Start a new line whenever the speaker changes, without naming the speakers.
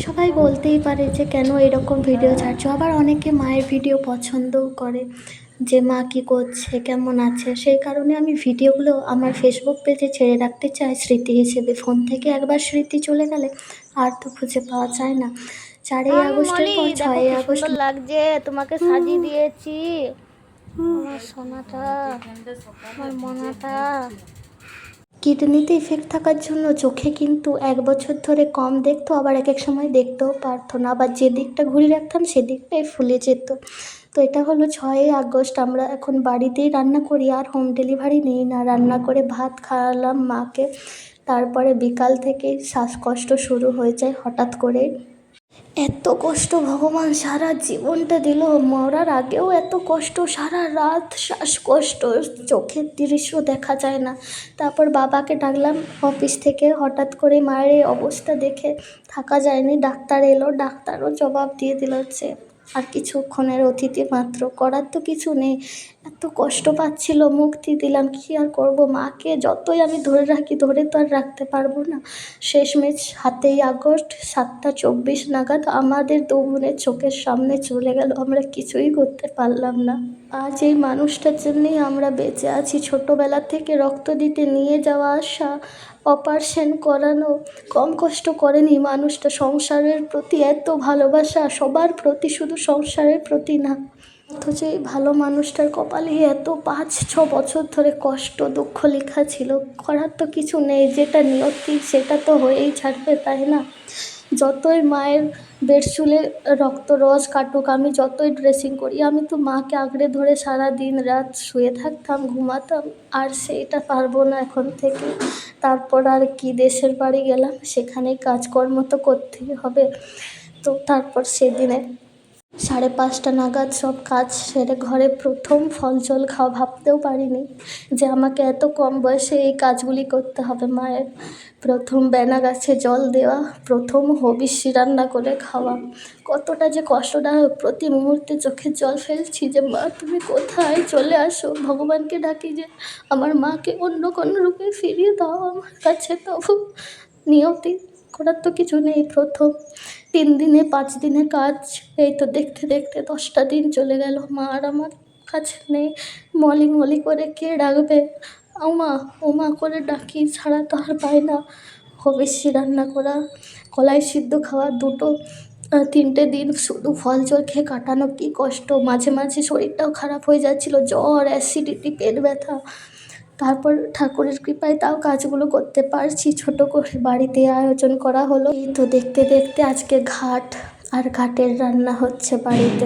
সবাই বলতেই পারে যে কেন এরকম ভিডিও ছাড়ছো। আবার অনেকে মায়ের ভিডিও পছন্দও করে যে মা কী করছে কেমন আছে। সেই কারণে আমি ভিডিওগুলো আমার ফেসবুক পেজে ছেড়ে রাখতে চাই স্মৃতি হিসেবে। ফোন থেকে একবার স্মৃতি চলে গেলে আর তো খুঁজে পাওয়া যায় না। চারই আগস্টের পর ছয়ই আগস্ট।
লাগছে তোমাকে সাজিয়ে দিয়েছি। আমার সোনাটা আমার মনাটা।
কিডনিতে ইফেক্ট থাকার জন্য চোখে কিন্তু এক বছর ধরে কম দেখতো, আবার এক এক সময় দেখতেও পারতো না। আবার যে দিকটা ঘুরিয়ে রাখতাম সেদিকটাই ফুলে যেত। তো এটা হলো ছয়ই আগস্ট। আমরা এখন বাড়িতেই রান্না করি, আর হোম ডেলিভারি নেই না। রান্না করে ভাত খাওয়ালাম মাকে। তারপরে বিকাল থেকে শ্বাসকষ্ট শুরু হয়ে যায় হঠাৎ করে এত কষ্ট ভগবান সারা জীবনটা দিল মরার আগেও এত কষ্ট, সারা রাত শ্বাসকষ্ট, চোখের দৃশ্য দেখা যায় না। তারপর বাবাকে ডাকলাম অফিস থেকে, হঠাৎ করে মায়ের এই অবস্থা দেখে থাকা যায়নি। ডাক্তার এলো, ডাক্তারও জবাব দিয়ে দিল যে আর কিছুক্ষণের অতিথি মাত্র করার তো কিছু নেই। এত কষ্ট পাচ্ছিল, মুক্তি দিলাম, কী আর করব? মাকে যতই আমি ধরে রাখি, ধরে তো আর রাখতে পারব না। শেষমেশ সাতই আগস্ট, সাতটা চব্বিশ নাগাদ আমাদের দু চোখের সামনে চলে গেল। আমরা কিছুই করতে পারলাম না। আজ এই মানুষটার জন্যই আমরা বেঁচে আছি। ছোটোবেলা থেকে রক্ত দিতে নিয়ে যাওয়া আসা অপারেশন করানো, কম কষ্ট করেনি মানুষটা। সংসারের প্রতি এত ভালোবাসা, সবার প্রতি শুধু সংসারের প্রতি না। অথচ এই ভালো মানুষটার কপালে এত পাঁচ, ছ বছর ধরে কষ্ট, দুঃখ লেখা ছিল। করার তো কিছু নেই, যেটা নিয়তি, সেটা তো হয়েই ছাড়বে, তাই না? যতই মায়ের বেডশুলে রক্ত রস কাটুক, আমি যতই ড্রেসিং করি, আমি তো মাকে আঁকড়ে ধরে সারা দিন রাত শুয়ে থাকতাম, ঘুমাতাম, আর সেইটা পারব না এখন থেকে। তারপর আর কি দেশের বাড়ি গেলাম, সেখানেই কাজকর্ম তো করতেই হবে। তো তারপর সেদিনে সাড়ে পাঁচটা নাগাদ সব কাজ সেরে ঘরে প্রথম ফল জল খাওয়া ভাবতেও পারিনি যে আমাকে এত কম বয়সে এই কাজগুলি করতে হবে মায়ের। প্রথম বেনা গাছে জল দেওয়া, প্রথম হবিষ্যি রান্না করে খাওয়া। কতটা যে কষ্টটা প্রতি মুহূর্তে চোখের জল ফেলছি যে, মা, তুমি কোথায় চলে আসো? ভগবানকে ডাকি যে, আমার মাকে অন্য কোনো রূপে ফিরিয়ে দাও আমার কাছে তবু নিয়তি। করার তো কিছু নেই প্রথম তিন দিনে, পাঁচ দিনে কাজ। এই তো দেখতে দেখতে দশটা দিন চলে গেল। মা আর আমার কাছে নেই। মলি মলি করে কে ডাকবে? ওমা ওমা করে ডাকি, ছাড়া তো আর পাই না। হবিষ্যি রান্না করা, কলাই সিদ্ধ খাওয়া দুটো। তিনটে দিন শুধু ফল জল খেয়ে কাটানো, কী কষ্ট। মাঝে মাঝে শরীরটাও খারাপ হয়ে যাচ্ছিল, জ্বর অ্যাসিডিটি পেট ব্যথা। তারপর ঠাকুরের কৃপায় তাও কাজগুলো করতে পারছি। ছোট করে বাড়িতে আয়োজন করা হলো। এই তো দেখতে দেখতে আজকে ঘাট, আর ঘাটের রান্না হচ্ছে বাড়িতে।